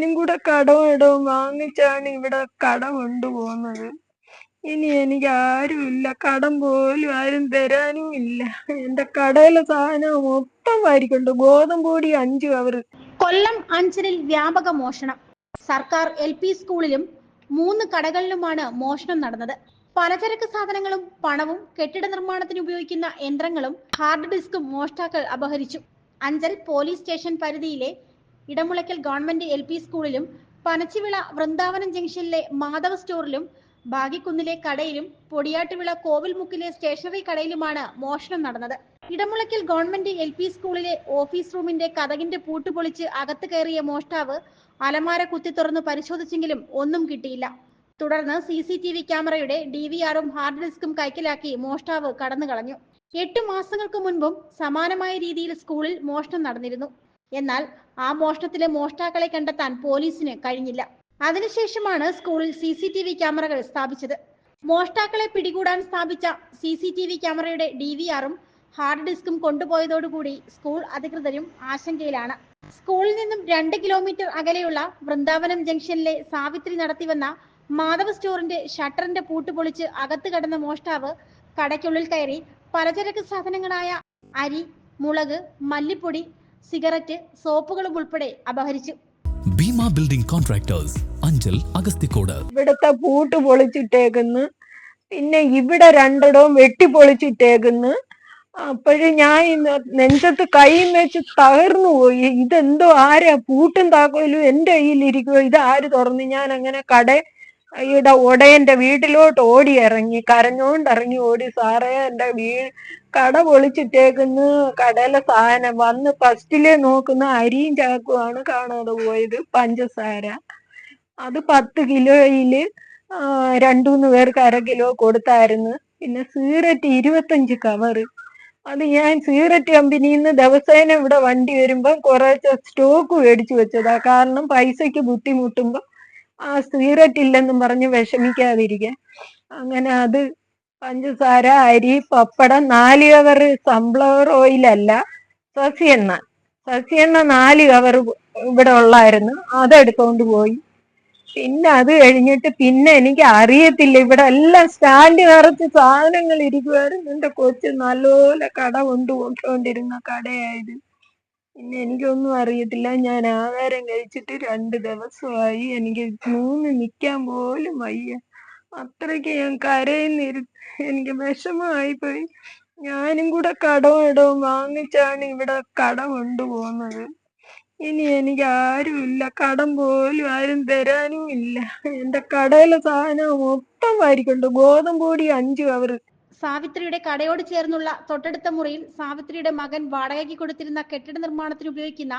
ഞാനും കൂടെ കടവും ഇടവും വാങ്ങിച്ചാണ് ഇവിടെ കട കൊണ്ടുപോകുന്നത് ഇനി എനിക്ക് ആരുമില്ല കടം പോലും ആരും തരാനും ഇല്ല എന്റെ കടയിലെ സാധനം മൊത്തം വാരിക്കൊണ്ട് ഗോതമ്പ് കൂടി അഞ്ചു അവർ കൊല്ലം അഞ്ചലിൽ വ്യാപക മോഷണം സർക്കാർ എൽ പി സ്കൂളിലും മൂന്ന് കടകളിലുമാണ് മോഷണം നടന്നത് പലചരക്ക് സാധനങ്ങളും പണവും കെട്ടിട നിർമ്മാണത്തിന് ഉപയോഗിക്കുന്ന യന്ത്രങ്ങളും ഹാർഡ് ഡിസ്കും മോഷ്ടാക്കൾ അപഹരിച്ചു അഞ്ചൽ പോലീസ് സ്റ്റേഷൻ പരിധിയിലെ ഇടമുളയ്ക്കൽ ഗവൺമെന്റ് എൽ പി സ്കൂളിലും പനച്ചിവിള വൃന്ദാവനം ജംഗ്ഷനിലെ മാധവ സ്റ്റോറിലും ഭാഗ്യക്കുന്നിലെ കടയിലും പൊടിയാട്ടുവിള കോവിൽമുക്കിലെ സ്റ്റേഷനറി കടയിലുമാണ് മോഷണം നടന്നത് ഇടമുളയ്ക്കൽ ഗവൺമെന്റ് എൽ പി സ്കൂളിലെ ഓഫീസ് റൂമിന്റെ കഥകിന്റെ പൂട്ടുപൊളിച്ച് അകത്ത് കയറിയ മോഷ്ടാവ് അലമാര കുത്തി തുറന്ന് പരിശോധിച്ചെങ്കിലും ഒന്നും കിട്ടിയില്ല തുടർന്ന് സി സി ടി വി ക്യാമറയുടെ ഡി വി ആറും ഹാർഡ് ഡിസ്കും കൈക്കലാക്കി മോഷ്ടാവ് കടന്നു കളഞ്ഞു എട്ട് മാസങ്ങൾക്ക് മുൻപും സമാനമായ രീതിയിൽ സ്കൂളിൽ മോഷണം നടന്നിരുന്നു എന്നാൽ ആ മോഷണത്തിലെ മോഷ്ടാക്കളെ കണ്ടെത്താൻ പോലീസിന് കഴിഞ്ഞില്ല അതിനുശേഷമാണ് സ്കൂളിൽ സി സി ടി വി ക്യാമറകൾ സ്ഥാപിച്ചത് മോഷ്ടാക്കളെ പിടികൂടാൻ സ്ഥാപിച്ച സി സി ടി വി ക്യാമറയുടെ ഡി വി ആറും ഹാർഡ് ഡിസ്കും കൊണ്ടുപോയതോടുകൂടി സ്കൂൾ അധികൃതരും ആശങ്കയിലാണ് സ്കൂളിൽ നിന്നും രണ്ട് കിലോമീറ്റർ അകലെയുള്ള വൃന്ദാവനം ജംഗ്ഷനിലെ സാവിത്രി നടത്തിവന്ന മാധവ സ്റ്റോറിന്റെ ഷട്ടറിന്റെ പൂട്ട് പൊളിച്ച് അകത്ത് കടന്ന മോഷ്ടാവ് കടയ്ക്കുള്ളിൽ കയറി പലചരക്ക് സാധനങ്ങളായ അരി മുളക് മല്ലിപ്പൊടി സിഗരറ്റ് സോപ്പുകളും ഉൾപ്പെടെ അപഹരിച്ചു ഭീമ ബിൽഡിംഗ് കോൺട്രാക്ടേഴ്സ് അഞ്ചൽ അഗസ്തിക്കോട് ഇവിടുത്തെ പൂട്ട് പൊളിച്ചിട്ടേക്കുന്നു പിന്നെ ഇവിടെ രണ്ടിടവും വെട്ടി പൊളിച്ചിട്ടേക്കുന്നു അപ്പോഴും ഞാൻ നെഞ്ചത്ത് കൈയും വെച്ച് തകർന്നു പോയി ഇതെന്തോ ആരാ പൂട്ടും താക്കോലും എൻ്റെ കയ്യിലിരിക്കുമോ ഇത് ആര് തുറന്നു ഞാൻ അങ്ങനെ കട ഇവിടെ ഉടയന്റെ വീട്ടിലോട്ട് ഓടി ഇറങ്ങി കരഞ്ഞോണ്ടിറങ്ങി ഇറങ്ങി ഓടി സാറേ എന്റെ വീ കട പൊളിച്ചിട്ടേക്കുന്ന കടയിലെ സാധനം വന്ന് ഫസ്റ്റിലെ നോക്കുന്ന അരിയും ചാക്കുമാണ് കാണാതെ പോയത് പഞ്ചസാര അത് പത്ത് കിലോയില് രണ്ടുമൂന്ന് പേർക്ക് അര കിലോ കൊടുത്തായിരുന്നു പിന്നെ സീററ്റ് ഇരുപത്തഞ്ച് കവറ് അത് ഞാൻ സീററ്റ് കമ്പനിയിൽ നിന്ന് ദിവസേന ഇവിടെ വണ്ടി വരുമ്പോൾ കുറച്ച് സ്റ്റോക്ക് മേടിച്ചു വെച്ചതാ കാരണം പൈസയ്ക്ക് ബുദ്ധിമുട്ടുമ്പോ ആ സിഗരറ്റ് ഇല്ലെന്നും പറഞ്ഞ് വിഷമിക്കാതിരിക്കാൻ അങ്ങനെ അത് പഞ്ചസാര അരി പപ്പടം നാല് കവർ സൺഫ്ലവർ ഓയിലല്ല സസ്യെണ്ണ സസ്യെണ്ണ നാല് കവർ ഇവിടെ ഉള്ളായിരുന്നു അതെടുത്തോണ്ട് പോയി പിന്നെ അത് കഴിഞ്ഞിട്ട് പിന്നെ എനിക്ക് അറിയത്തില്ല ഇവിടെ എല്ലാം സ്റ്റാൻഡ് നിറച്ച് സാധനങ്ങൾ ഇരിക്കുമായിരുന്നു എന്റെ കൊച്ചു നല്ലപോലെ കട കൊണ്ടുപോയിക്കൊണ്ടിരുന്ന കടയായത് പിന്നെ എനിക്കൊന്നും അറിയത്തില്ല ഞാൻ ആഹാരം കഴിച്ചിട്ട് രണ്ട് ദിവസമായി എനിക്ക് മൂന്ന് നിൽക്കാൻ പോലും വയ്യ അത്രയ്ക്ക് ഞാൻ കരയുന്നിരു എനിക്ക് വിഷമമായി പോയി ഞാനും കൂടെ കടവും ഇടവും വാങ്ങിച്ചാണ് ഇവിടെ കടം കൊണ്ടുപോകുന്നത് ഇനി എനിക്ക് ആരുമില്ല കടം പോലും ആരും തരാനും ഇല്ല എൻ്റെ കടയിലെ സാധനം മൊത്തം വാരിക്കൊണ്ട് ഗോതമ്പ് പൊടി അവർ കവറ് സാവിത്രിയുടെ കടയോട് ചേർന്നുള്ള തൊട്ടടുത്ത മുറിയിൽ സാവിത്രിയുടെ മകൻ വാടകയ്ക്ക് കൊടുത്തിരുന്ന കെട്ടിട നിർമ്മാണത്തിന് ഉപയോഗിക്കുന്ന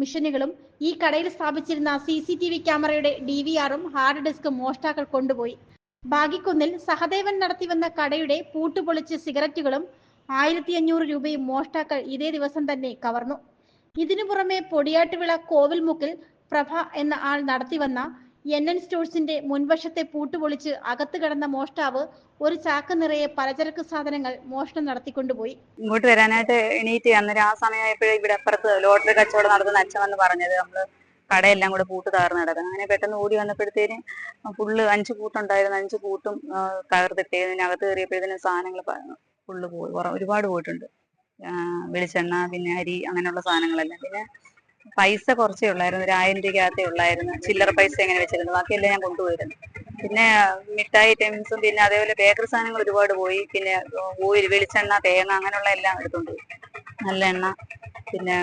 മിഷനുകളും ഈ കടയിൽ സ്ഥാപിച്ചിരുന്ന സി സി ടി വി ക്യാമറയുടെ ഡി വി ആറും ഹാർഡ് ഡിസ്കും മോഷ്ടാക്കൾ കൊണ്ടുപോയി ബാഗിക്കുന്നിൽ സഹദേവൻ നടത്തിവന്ന കടയുടെ പൂട്ടുപൊളിച്ച് സിഗരറ്റുകളും ആയിരത്തി അഞ്ഞൂറ് രൂപയും മോഷ്ടാക്കൾ ഇതേ ദിവസം തന്നെ കവർന്നു ഇതിനു പുറമെ പൊടിയാട്ടുവിള കോവിൽമുക്കിൽ പ്രഭ എന്ന ആൾ നടത്തിവന്ന എൻ എൻ സ്റ്റോഴ്സിന്റെ മുൻവശത്തെ പൂട്ടുപൊളിച്ച് അകത്ത് കിടന്ന മോഷ്ടാവ് ഒരു ചാക്ക് നിറയെ പലചരക്ക് സാധനങ്ങൾ മോഷണം നടത്തിക്കൊണ്ടുപോയി ഇങ്ങോട്ട് വരാനായിട്ട് എണീറ്റ് അന്നേരം ആ സമയമായപ്പോഴേ ഇവിടെ അപ്പുറത്ത് ലോട്ടറി കച്ചവടം നടത്തുന്ന അച്ഛൻ വന്ന് പറഞ്ഞത് നമ്മള് കടയെല്ലാം കൂടെ പൂട്ട് തകർന്ന് കിടക്കുന്നത് അങ്ങനെ പെട്ടെന്ന് ഓടി വന്നപ്പോഴത്തേന് ഫുള്ള് അഞ്ച് പൂട്ടുണ്ടായിരുന്നു അഞ്ച് പൂട്ടും തകർത്തിട്ടേതിന് അകത്ത് കയറിയപ്പോഴത്തേനും സാധനങ്ങൾ ഫുള്ള് പോയി ഒരുപാട് പോയിട്ടുണ്ട് വെളിച്ചെണ്ണ പിന്നെ അരി അങ്ങനെയുള്ള സാധനങ്ങളെല്ലാം പിന്നെ പൈസ കുറച്ചേ ഉള്ളായിരുന്നു ഒരു ആയിരം രൂപയ്ക്കകത്തേ ഉള്ളായിരുന്നു ചില്ലറ പൈസ എങ്ങനെ വെച്ചിരുന്നു ബാക്കിയെല്ലാം ഞാൻ കൊണ്ടുപോയിരുന്നു പിന്നെ മിഠായി ഐറ്റംസും പിന്നെ അതേപോലെ ബേക്കറി സാധനങ്ങൾ ഒരുപാട് പോയി പിന്നെ ഓയിൽ വെളിച്ചെണ്ണ തേങ്ങ അങ്ങനെയുള്ള എല്ലാം എടുത്തുകൊണ്ട് പോയി നല്ല എണ്ണ പിന്നെ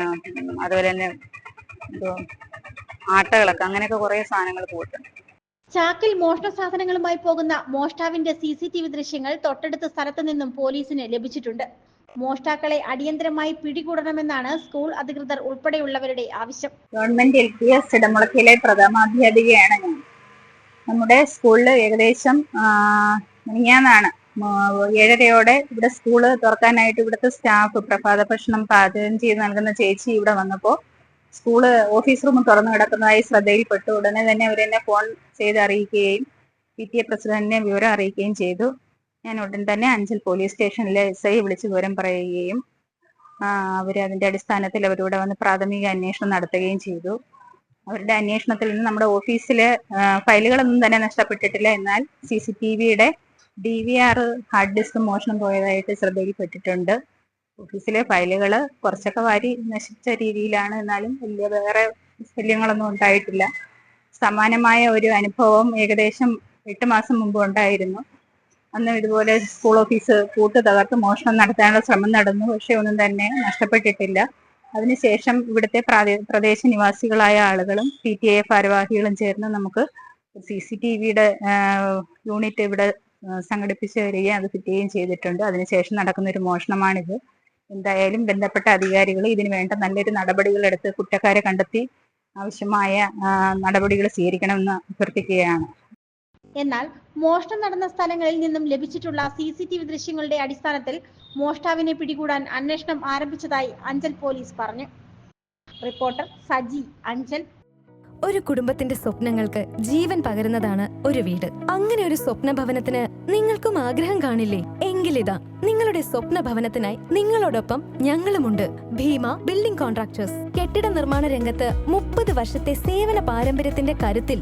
അതുപോലെ തന്നെ എന്തോ ആട്ടകളൊക്കെ അങ്ങനെയൊക്കെ കുറേ സാധനങ്ങൾ പോയിട്ടുണ്ട് ചാക്കിൽ മോഷണ സാധനങ്ങളുമായി പോകുന്ന മോഷ്ടാവിന്റെ സി സി ടി വി ദൃശ്യങ്ങൾ തൊട്ടടുത്ത സ്ഥലത്തു നിന്നും പോലീസിന് ലഭിച്ചിട്ടുണ്ട് മോഷ്ടാക്കളെ അടിയന്തരമായി പിടികൂടണമെന്നാണ് സ്കൂൾ അധികൃതർ ഉൾപ്പെടെയുള്ളവരുടെ ആവശ്യം ഗവൺമെന്റ് എൽ പി എസ് ഇടമുളക്കിലെ പ്രഥമാധ്യാപികയാണ് ഞാൻ നമ്മുടെ സ്കൂളിൽ ഏകദേശം മുങ്ങിയാന്നാണ് ഏഴരയോടെ ഇവിടെ സ്കൂള് തുറക്കാനായിട്ട് ഇവിടുത്തെ സ്റ്റാഫ് പ്രഭാത ഭക്ഷണം പാചകം ചെയ്ത് നൽകുന്ന ചേച്ചി ഇവിടെ വന്നപ്പോൾ സ്കൂള് ഓഫീസ് റൂം തുറന്നു കിടക്കുന്നതായി ശ്രദ്ധയിൽപ്പെട്ടു ഉടനെ തന്നെ അവരെന്നെ ഫോൺ ചെയ്ത് അറിയിക്കുകയും പി ടി എ പ്രസിഡന്റിനെ വിവരം അറിയിക്കുകയും ചെയ്തു ഞാൻ ഉടൻ തന്നെ അഞ്ചൽ പോലീസ് സ്റ്റേഷനിലെ എസ് ഐ വിളിച്ച് വിവരം പറയുകയും അതിന്റെ അടിസ്ഥാനത്തിൽ അവരിവിടെ വന്ന് പ്രാഥമിക അന്വേഷണം നടത്തുകയും ചെയ്തു അവരുടെ അന്വേഷണത്തിൽ നിന്ന് നമ്മുടെ ഓഫീസിലെ ഫയലുകളൊന്നും തന്നെ നഷ്ടപ്പെട്ടിട്ടില്ല എന്നാൽ സി സി ടി വിയുടെ D V R hard disk മോഷണം പോയതായിട്ട് ശ്രദ്ധയിൽപ്പെട്ടിട്ടുണ്ട് ഓഫീസിലെ ഫയലുകൾ കുറച്ചൊക്കെ വാരി നശിച്ച രീതിയിലാണ് എന്നാലും വലിയ വേറെ ശല്യങ്ങളൊന്നും ഉണ്ടായിട്ടില്ല സമാനമായ ഒരു അനുഭവം ഏകദേശം എട്ട് മാസം മുമ്പ് ഉണ്ടായിരുന്നു അന്ന് ഇതുപോലെ സ്കൂൾ ഓഫീസ് കൂട്ട് തകർത്ത് മോഷണം നടത്താനുള്ള ശ്രമം നടന്നു പക്ഷെ ഒന്നും തന്നെ നഷ്ടപ്പെട്ടിട്ടില്ല അതിനുശേഷം ഇവിടുത്തെ പ്രദേശ നിവാസികളായ ആളുകളും പി ടി എ ഭാരവാഹികളും ചേർന്ന് നമുക്ക് സി സി ടി വിയുടെ യൂണിറ്റ് ഇവിടെ സംഘടിപ്പിച്ച് വരികയും അത് കിട്ടുകയും ചെയ്തിട്ടുണ്ട് അതിനുശേഷം നടക്കുന്ന ഒരു മോഷണമാണിത് എന്തായാലും ബന്ധപ്പെട്ട അധികാരികൾ ഇതിന് വേണ്ട നല്ലൊരു നടപടികൾ എടുത്ത് കുറ്റക്കാരെ കണ്ടെത്തി ആവശ്യമായ നടപടികൾ സ്വീകരിക്കണമെന്ന് അഭ്യർത്ഥിക്കുകയാണ് എന്നാൽ മോഷണം നടന്ന സ്ഥലങ്ങളിൽ നിന്നും ലഭിച്ചിട്ടുള്ള സി സി ടി വി ദൃശ്യങ്ങളുടെ അടിസ്ഥാനത്തിൽ മോഷ്ടാവിനെ പിടികൂടാൻ അന്വേഷണം ആരംഭിച്ചതായി അഞ്ചൽ പോലീസ് പറഞ്ഞു റിപ്പോർട്ടർ സജി അഞ്ചൽ ഒരു കുടുംബത്തിന്റെ സ്വപ്നങ്ങൾക്ക് ജീവൻ പകരുന്നതാണ് ഒരു വീട് അങ്ങനെ ഒരു സ്വപ്ന ഭവനത്തിന് നിങ്ങൾക്കും ആഗ്രഹം കാണില്ലേ എങ്കിലിതാ നിങ്ങളുടെ സ്വപ്ന ഭവനത്തിനായി നിങ്ങളോടൊപ്പം ഞങ്ങളുമുണ്ട് ഭീമ ബിൽഡിംഗ് കോൺട്രാക്ടേഴ്സ് കെട്ടിട നിർമ്മാണ രംഗത്ത് മുപ്പത് വർഷത്തെ സേവന പാരമ്പര്യത്തിന്റെ കരുത്തിൽ